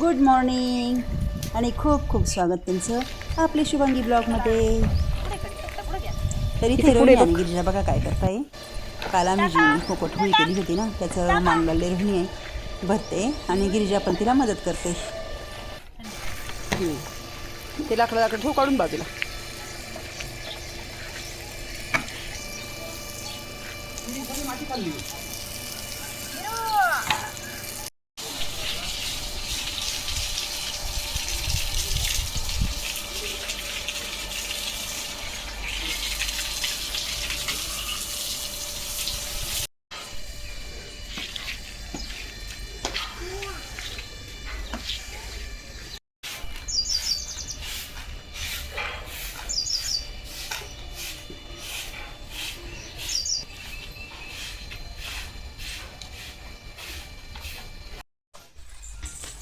Good morning आणि खूप खूप स्वागत तुमचं आपली शुभांगी ब्लॉगमध्ये. तरी ते रोहिणी आणि गिरिजा बघा काय करताय. काल आम्ही जी पोपट होळी केली होती ना त्याचं मांगलेले रोहिणी आहे भरते. आणि गिरिजा पण तिला मदत करते. ते लाकडं लाकडं ठेव काढून बाजूला.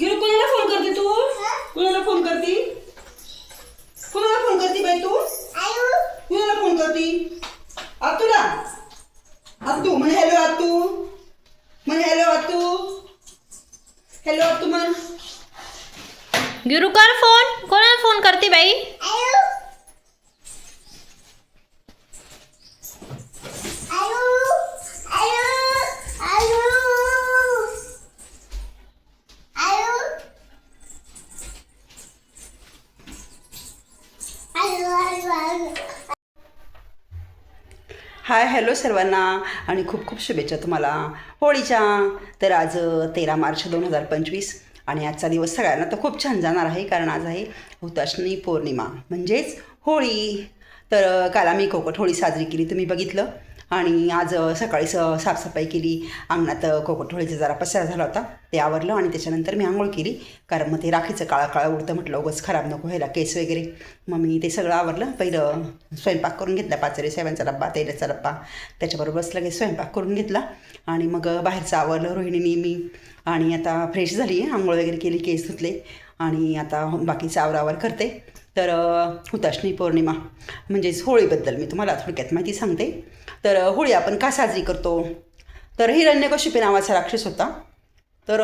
गिरू कोणाला फोन करते तू कोणाला फोन करते कोणाला फोन करते बाई तू कोणाला फोन करते आतूला आतू म्हणे हॅलो आतू म्हणे हॅलो आतू हॅलो आतू म्हण गिरू कर फोन कोणाला फोन करते बाई हाय हॅलो सर्वांना आणि खूप खूप शुभेच्छा तुम्हाला. होळीच्या तर आज तेरा मार्च दोन हजार पंचवीस आणि आजचा दिवस सगळ्यांना तर खूप छान जाणार आहे कारण आज आहे हुताशनी पौर्णिमा. म्हणजेच होळी. तर काल आम्ही कोकट होळी साजरी केली तुम्ही बघितलं. आणि आज सकाळी स साफसफाई केली. अंगणात कोकटहोळीचा जरा पसार झाला होता. ते आवरलं आणि त्याच्यानंतर मी आंघोळ केली. कारण मग ते राखीचं काळा काळा उडतं म्हटलं उगंच खराब नको व्हायला केस वगैरे. मग मी ते सगळं आवरलं. पहिलं स्वयंपाक करून घेतला पाचरे साहेबांचा डब्बा तेलाचा डब्बा त्याच्याबरोबरच लगेच स्वयंपाक करून घेतला. आणि मग बाहेरचं आवरलं रोहिणीने मी. आणि आता फ्रेश झाली आंघोळ वगैरे केली केस धुतले. आणि आता बाकीचं आवरावर करते. तर हुताशनी पौर्णिमा म्हणजेच होळीबद्दल मी तुम्हाला थोडक्यात माहिती सांगते. तर होळी आपण का साजरी करतो? तर हिरण्यकशिपी नावाचा राक्षस होता. तर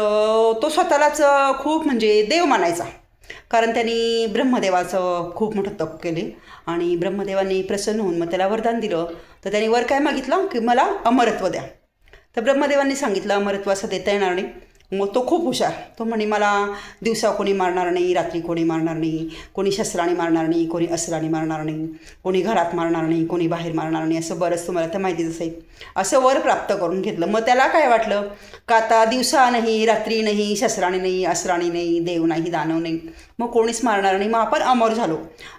तो स्वतःलाच खूप म्हणजे देव मानायचा. कारण त्यांनी ब्रह्मदेवाचं खूप मोठं तप केले आणि ब्रह्मदेवांनी प्रसन्न होऊन मग त्याला वरदान दिलं. तर त्यांनी वर काय मागितलं? की मला अमरत्व द्या. तर ब्रह्मदेवांनी सांगितलं अमरत्व असं देता येणार नाही. मग तो खूप हुशार. तो म्हणे मला दिवसा कोणी मारणार नाही रात्री कोणी मारणार नाही कोणी शस्त्राने मारणार नाही कोणी अस्त्राने मारणार नाही कोणी घरात मारणार नाही कोणी बाहेर मारणार नाही असं बरंच तुम्हाला तर माहितीच असेल. असं वर प्राप्त करून घेतलं. मग त्याला काय वाटलं? का आता दिवसा नाही रात्री नाही शस्त्राने नाही अस्त्राने नाही देव नाही दानव नाही मग कोणीच मारणार नाही. मग आपण अमर झालो.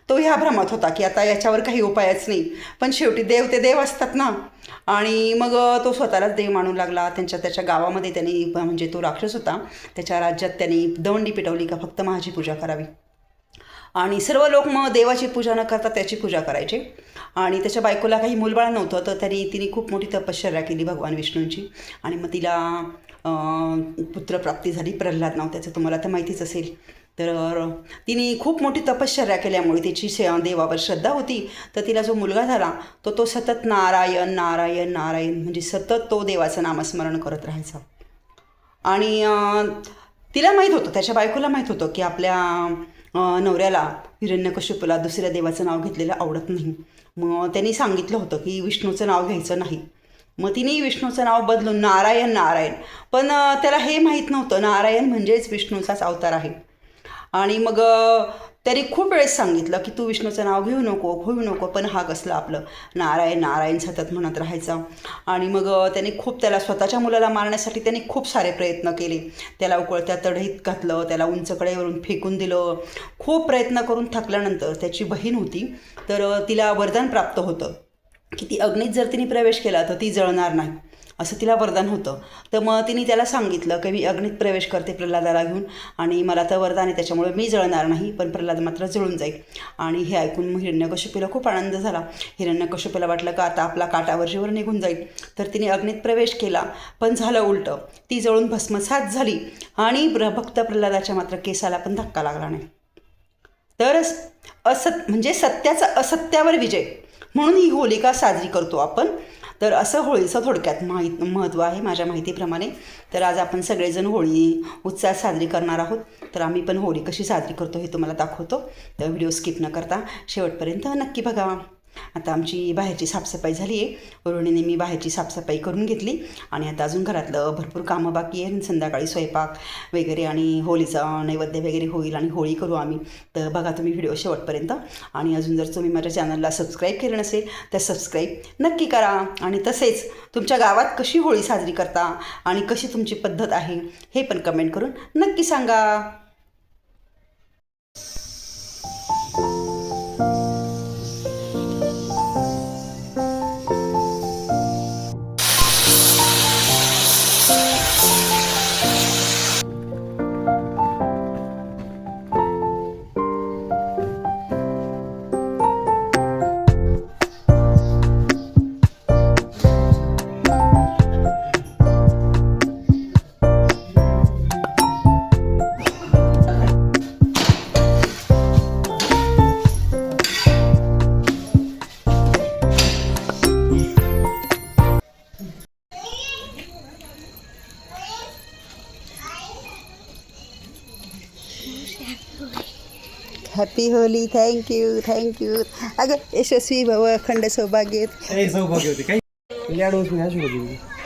तो ह्या भ्रमात होता की आता याच्यावर काही उपायच नाही. पण शेवटी देव ते देव असतात ना. आणि मग तो स्वतःलाच देव मानू लागला. त्यांच्या त्याच्या गावामध्ये त्यांनी म्हणजे तो राक्षस होता. त्याच्या राज्यात त्यांनी दवंडी पेटवली का फक्त माझी पूजा करावी. आणि सर्व लोक मग देवाची पूजा न करता त्याची पूजा करायचे. आणि त्याच्या बायकोला काही मूलबाळ नव्हतं तर त्यांनी तिने खूप मोठी तपश्चर्या केली भगवान विष्णूंची. आणि मग तिला पुत्रप्राप्ती झाली. प्रल्हाद नाव त्याचं. तुम्हाला तर माहितीच असेल. तर तिने खूप मोठी तपश्चर्या केल्यामुळे तिची से देवावर श्रद्धा होती. तर तिला जो मुलगा झाला तो तो सतत नारायण नारायण नारायण म्हणजे सतत तो देवाचं नामस्मरण करत राहायचा. आणि तिला माहीत होतं त्याच्या बायकोला माहीत होतं की आपल्या नवऱ्याला हिरण्यकश्यपूला दुसऱ्या देवाचं नाव घेतलेलं आवडत नाही. मग त्यांनी सांगितलं होतं की विष्णूचं नाव घ्यायचं नाही. मग तिने विष्णूचं नाव बदलून नारायण नारायण. पण त्याला हे माहीत नव्हतं नारायण म्हणजेच विष्णूचाच अवतार आहे. आणि मग अ, त्यांनी खूप वेळेस सांगितलं की तू विष्णूचं नाव घेऊ नको घेऊ नको पण हा कसलं आपलं नारायण नारायण सतत म्हणत राहायचा. आणि मग त्याने त्यांनी खूप त्याला स्वतःच्या मुलाला मारण्यासाठी त्यांनी खूप सारे प्रयत्न केले. त्याला उकळत्या तढईत घातलं त्याला उंच कडेवरून फेकून दिलं. खूप प्रयत्न करून थकल्यानंतर त्याची बहीण होती तर तिला वरदान प्राप्त होतं की ती अग्नीत जर तिने प्रवेश केला तर ती जळणार नाही. असं तिला वरदान होतं. तर मग तिने त्याला सांगितलं की मी अग्नीत प्रवेश करते प्रल्हादाला घेऊन आणि मला तर वरदान आहे त्याच्यामुळे मी जळणार नाही पण प्रल्हाद मात्र जळून जाईल. आणि हे ऐकून मग हिरण्यकशिपूला खूप आनंद झाला. हिरण्यकशिपूला वाटलं का आता आपला काटावरजीवर निघून जाईल. तर तिने अग्नीत प्रवेश केला पण झालं उलटं. ती जळून भस्मसात झाली आणि भक्त प्रल्हादाच्या मात्र केसाला पण धक्का लागला नाही. तरच असत म्हणजे सत्याचा असत्यावर विजय. म्हणून ही होलिका साजरी करतो आपण. तर असं होळीचं थोडक्यात माहीत महत्त्व आहे माझ्या माहितीप्रमाणे. तर आज आपण सगळेजण होळी उत्साहात साजरी करणार आहोत. तर आम्ही पण होळी कशी साजरी करतो हे तुम्हाला दाखवतो. तर व्हिडिओ स्किप न करता शेवटपर्यंत नक्की बघा. आता आमची बाहेरची साफसफाई झाली आहे. रोहिणीने मी बाहेरची साफसफाई करून घेतली आणि आता अजून घरातलं भरपूर कामं बाकी आहे संध्याकाळी स्वयंपाक वगैरे आणि होळीचा नैवेद्य वगैरे होईल आणि होळी करू आम्ही. तर बघा तुम्ही व्हिडिओ शेवटपर्यंत. आणि अजून जर तुम्ही माझ्या चॅनलला सबस्क्राईब केलं नसेल तर सबस्क्राईब नक्की करा. आणि तसेच तुमच्या गावात कशी होळी साजरी करता आणि कशी तुमची पद्धत आहे हे पण कमेंट करून नक्की सांगा. हॅपी होली थँक्यू थँक्यू अगं यशस्वी भव अखंड सौभाग्यत.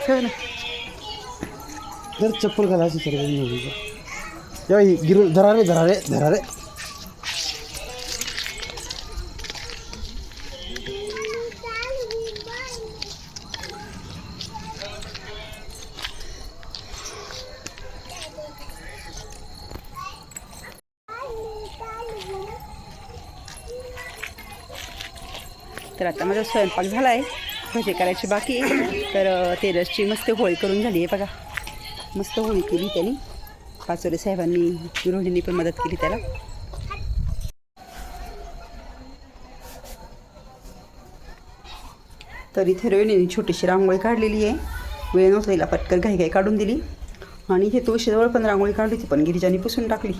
हो ना. जर चप्पल घाला अशी सर्व होती तेव्हा ही गिरू धरा रे धरा रे धरा रे. तर आता माझा स्वयंपाक झाला आहे भजे करायची बाकी आहे. तर तेरसची मस्त होळी करून झाली आहे बघा. मस्त होळी केली त्यांनी. पाचोरे साहेबांनी रोहिणींनी पण मदत केली त्याला. तर इथे रोहिणीने छोटीशी रांगोळी काढलेली आहे. वेळ नव्हता तिला पटकन घाई घाई काढून दिली. आणि इथे तुळशीजवळ पण रांगोळी काढली ती पण गिरिजाने पुसून टाकली.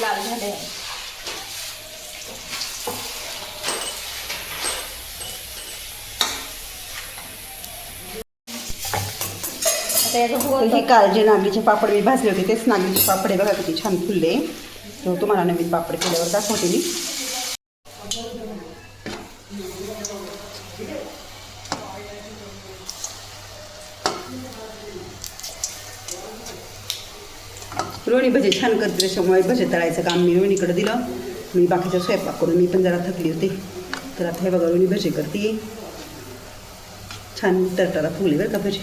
लाल झाले आता याचं तर हे काल जे नागलीचे पापड मी भाजले होते तेच नागलीचे पापड आहे बघा किती छान फुलले. तो तुम्हाला नवीन पापड केल्यावर दाखवते मी. रोहिणी भजे छान करते त्याच्यामुळे भजे तळायचं काम मी रोहिणीकडे दिलं. मी बाकीचा स्वयंपाक करून मी पण जरा थकली होती. तर आता हे बघा रोहिणी भजे करते. छान तरटाला फुगली बरं का भजे.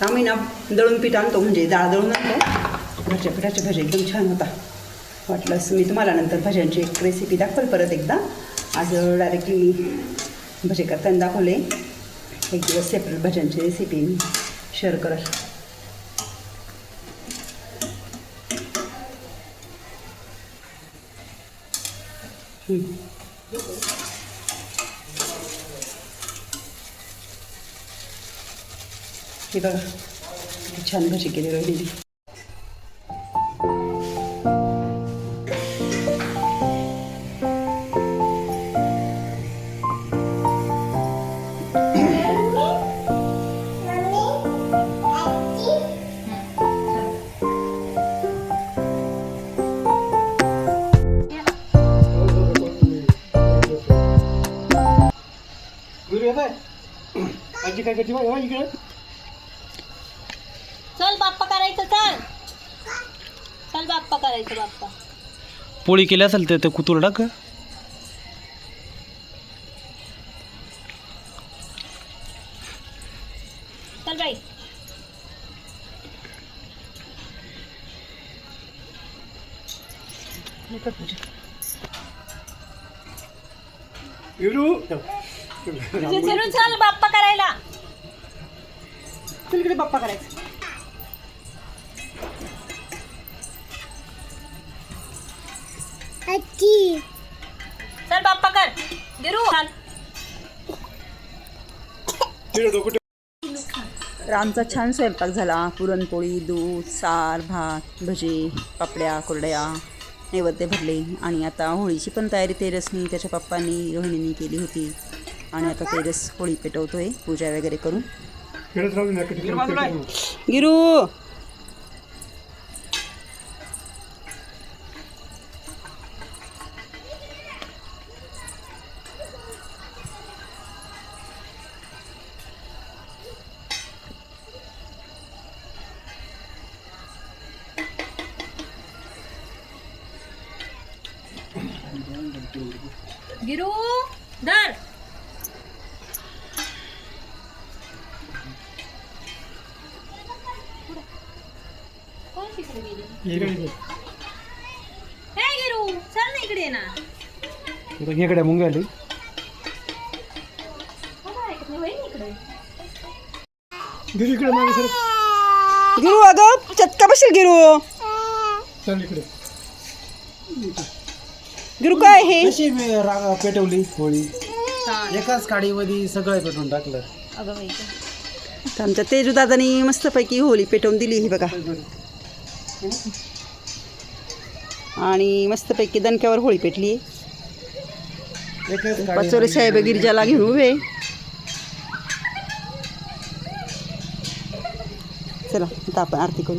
तर आम्ही ना दळून पीठ आणतो म्हणजे डाळ दळून आणतो. घरच्या पिठाचे भजे एकदम छान होता. वाटलंच मी तुम्हाला नंतर भज्यांची एक रेसिपी दाखवल परत एकदा. आज डायरेक्टली भजे करताना दाखवले. एक दिवस सेपरेट भज्यांची रेसिपी मी शेअर करल हे बघा छान भजी केली रोहिणी काय करते बघ इकडे. चल बाप्पा करायचं चल. चल बाप्पा करायचं बाप्पा. पोळी केली असेल तर ते कुतूर टाक. चल बाई. चिरून चल बाप्पा करायला. चल इकडे बाप्पा करायचं. चल बाप्पा कर. गिरू. तर आमचा छान स्वयंपाक झाला. पुरणपोळी दूध सार भात भजे पापड्या कुरड्या नैवेद्य भरले. आणि आता होळीची पण तयारी तेरसनी त्याच्या पप्पांनी रोहिणींनी केली होती. आणि आता तेरस होळी पेटवतोय पूजा वगैरे करून. गिरू गिरू धर गिरू चल ना इकडे ये ना. इकडे मुंगी आली. गिरी इकडे मागे सर. गिरू अगं चटका बसेल गिरू. चल इकडे. गिरू काय हे? कशी मे- राग पेटवली होळी? एकाच काडीमध्ये सगळं पेटवून टाकलं. अगं बाई. तर आमच्या तेजू दादानी मस्तपैकी होळी पेटवून दिली ही बघा. आणि मस्तपैकी दणक्यावर होळी पेटली एकच पाचोरे साहेब गिरिजाला घेऊन उभे. चला आता आपण आरती करू.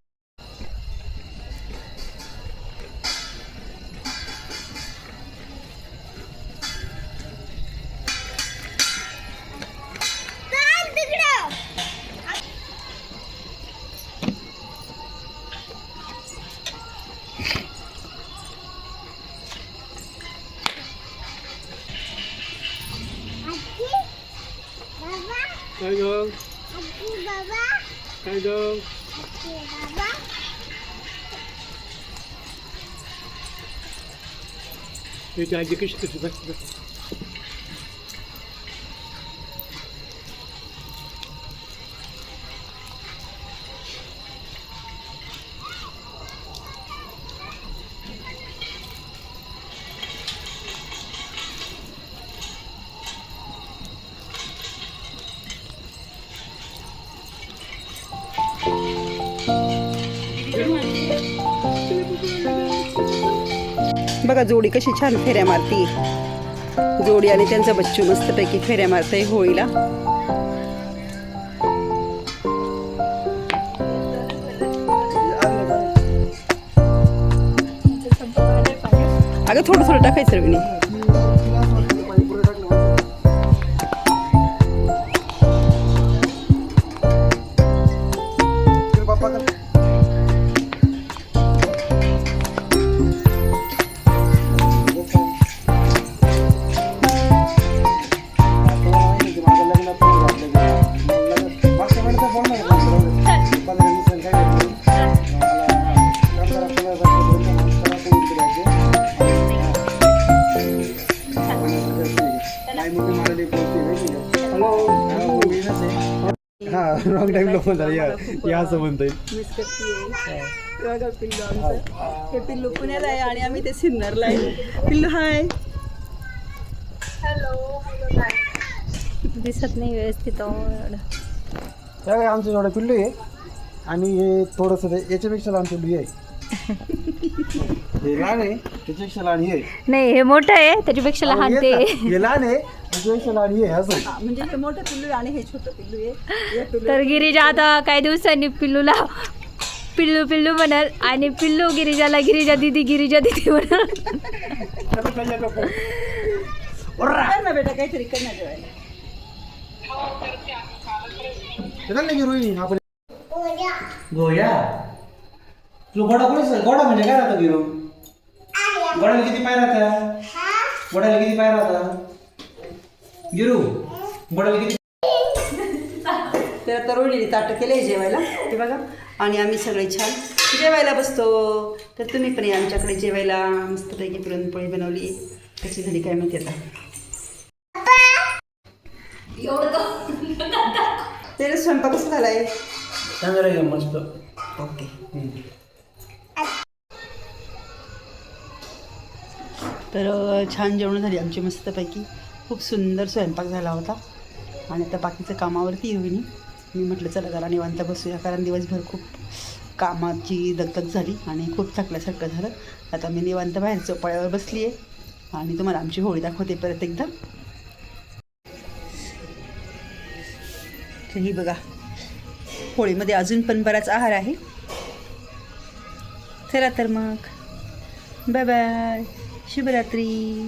काय ग काय ग त्याची आजी कशी कशी बसते बघा जोडी कशी छान फेऱ्या मारती. जोडी आणि त्यांचं बच्चू मस्तपैकी फेऱ्या मारतंय होळीला. अगं थोडं थोडं टाकायचं रविनी. हा रॉंग टाइमला फोन झाला. या या असं म्हणता येईल मिस करते बघा पिल्लू आमचं. हे पिल्लू पुण्याला आहे आणि आम्ही ते सिन्नरला आहे. पिल्लू हाय दिसत नाही व्यवस्थित. त्यावेळी आमचं थोडं पिल्लू आहे. आणि हे थोडंसं ते याच्यापेक्षा लहान पिल्लू आहे. हे लहान आहे त्याच्यापेक्षा लहान हे. आहे. नाही हे मोठं आहे त्याच्यापेक्षा लहान ते. हे लहान आहे त्याच्यापेक्षा लहान हे आहे, असं म्हणजे हे मोठं पिल्लू आहे आणि हे छोटं पिल्लू आहे. हे पिल्लू तर गिरिजा आता काही दिवसांनी पिल्लूला पिल्लू पिल्लू म्हणाल आणि पिल्लू गिरिजाला गिरिजा दिदी गिरिजा दिदी म्हणाल. कर ना बेटा काहीतरी कर ना जेवायला. चला नाही रोहिणी आपण गोया? तू गोडा कोणी गोडा म्हणजे काय राहतं गिरू गोड्याला किती पाय राहता? गोड्याला किती पाय राहता? गिरू बडल किती तर आता रोडीने ताटं केले जेवायला ते बघा. आणि आम्ही सगळे छान जेवायला बसतो. तर तुम्ही पण या आमच्याकडे जेवायला. मस्तपैकी पुरणपोळी बनवली. कशी झाली काय माहिती आता. त्याला स्वयंपाक कसा झालाय. चांगलं मस्त. ओके. तर छान जेवण झाली आमची मस्तपैकी. खूप सुंदर स्वयंपाक झाला होता. आणि आता बाकीचं कामावरती येऊ मी. म्हटलं चला जरा निवांत बसूया कारण दिवसभर खूप कामाची दगदग झाली आणि खूप थकल्यासारखं झालं. आता मी निवांत बाहेर चोपाळ्यावर बसली आहे आणि तुम्हाला आमची होळी दाखवते परत एकदा. तर ही बघा होळीमध्ये अजून पण बराच आहार आहे. चला तर मग. Bye bye. Shubaratri.